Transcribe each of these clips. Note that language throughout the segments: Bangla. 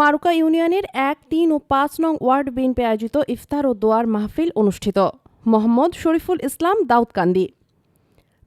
মারুকা ইউনিয়নের এক, তিন ও পাঁচ নং ওয়ার্ড বিএনপি আয়োজিত ইফতার ও দোয়ার মাহফিল অনুষ্ঠিত। মোহাম্মদ শরীফুল ইসলাম, দাউদকান্দি।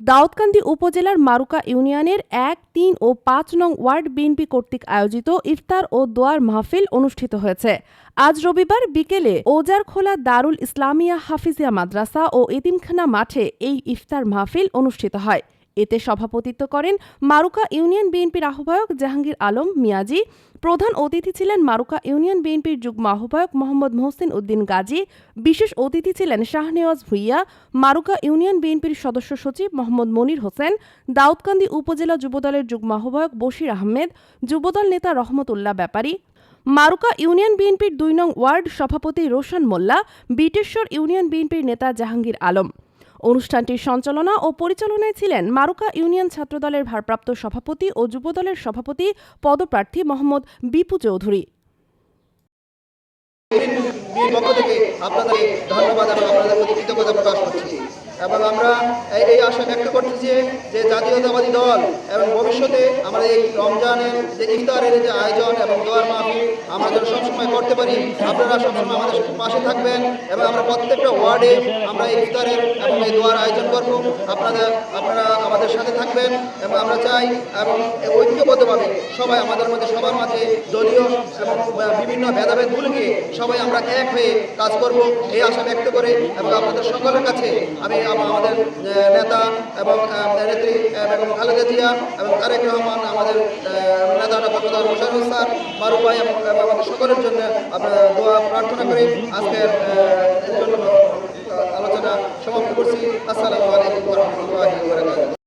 দাউদকান্দি উপজেলার মারুকা ইউনিয়নের এক, তিন ও পাঁচ নং ওয়ার্ড বিএনপি কর্তৃক আয়োজিত ইফতার ও দোয়ার মাহফিল অনুষ্ঠিত হয়েছে। আজ রবিবার বিকেলে ওজারখোলা দারুল ইসলামিয়া হাফিজিয়া মাদ্রাসা ও এতিমখানা মাঠে এই ইফতার মাহফিল অনুষ্ঠিত হয়। এতে সভাপতিত্ব করেন মারুকা ইউনিয়ন বিএনপির আহ্বায়ক জাহাঙ্গীর আলম মিয়াজি, প্রধান অতিথি ছিলেন মারুকা ইউনিয়ন বিএনপির যুগ্ম আহ্বায়ক মোহাম্মদ মোহসিন উদ্দিন গাজী, বিশেষ অতিথি ছিলেন শাহনেওয়াজ ভুইয়া, মারুকা ইউনিয়ন বিএনপির সদস্য সচিব মোহাম্মদ মনির হোসেন, দাউদকান্দি উপজেলা যুবদলের যুগ্ম আহ্বায়ক বশির আহমেদ, যুবদল নেতা রহমতুল্লাহ ব্যাপারী। মারুকা ইউনিয়ন বিএনপির দুই নং ওয়ার্ড সভাপতি রোশন মোল্লা, বিটেশ্বর ইউনিয়ন বিএনপির নেতা জাহাঙ্গীর আলম। অনুষ্ঠানটির সঞ্চালনা ও পরিচালনায় ছিলেন মারুকা ইউনিয়ন ছাত্রদলের ভারপ্রাপ্ত সভাপতি ও যুবদলের সভাপতি পদপ্রার্থী মোহাম্মদ বিপু চৌধুরী। আপনাদের ধন্যবাদ এবং আপনাদের প্রতি কৃতজ্ঞতা প্রকাশ করছি। এবং আমরা এই- আশা ব্যক্ত করতেছি যে জাতীয়তাবাদী দল এবং ভবিষ্যতে আমরা এই রমজানের যে ইফতারের যে আয়োজন এবং দোয়ার মাহফিল আমরা যেন সবসময় করতে পারি, আপনারা সবসময় আমাদের পাশে থাকবেন এবং আমরা প্রত্যেকটা ওয়ার্ডে আমরা এই ইফতারের এবং এই দোয়ার আয়োজন করব। আপনাদের আপনারা আমাদের সাথে থাকবেন এবং আমরা চাই এবং ঐক্যবদ্ধভাবে সবাই আমাদের মধ্যে সবার মাঝে দলীয় এবং বিভিন্ন ভেদাভেদ ভুলে সবাই আমরা এক হয়ে কাজ করব, এই আশা ব্যক্ত করে এবং আপনাদের সকলের কাছে আম- আমাদের নেতা এবং নেত্রী বেগম খালেদা জিয়া এবং তারেক রহমান আমাদের নেতা ডক্টর মোশারফ স্যার মারুফ এবং আমাদের সকলের জন্য আমরা দোয়া প্রার্থনা করি। আজকের আলোচনা সমাপ্ত করছি। আসসালামু আলাইকুম রহমতুল্লাহ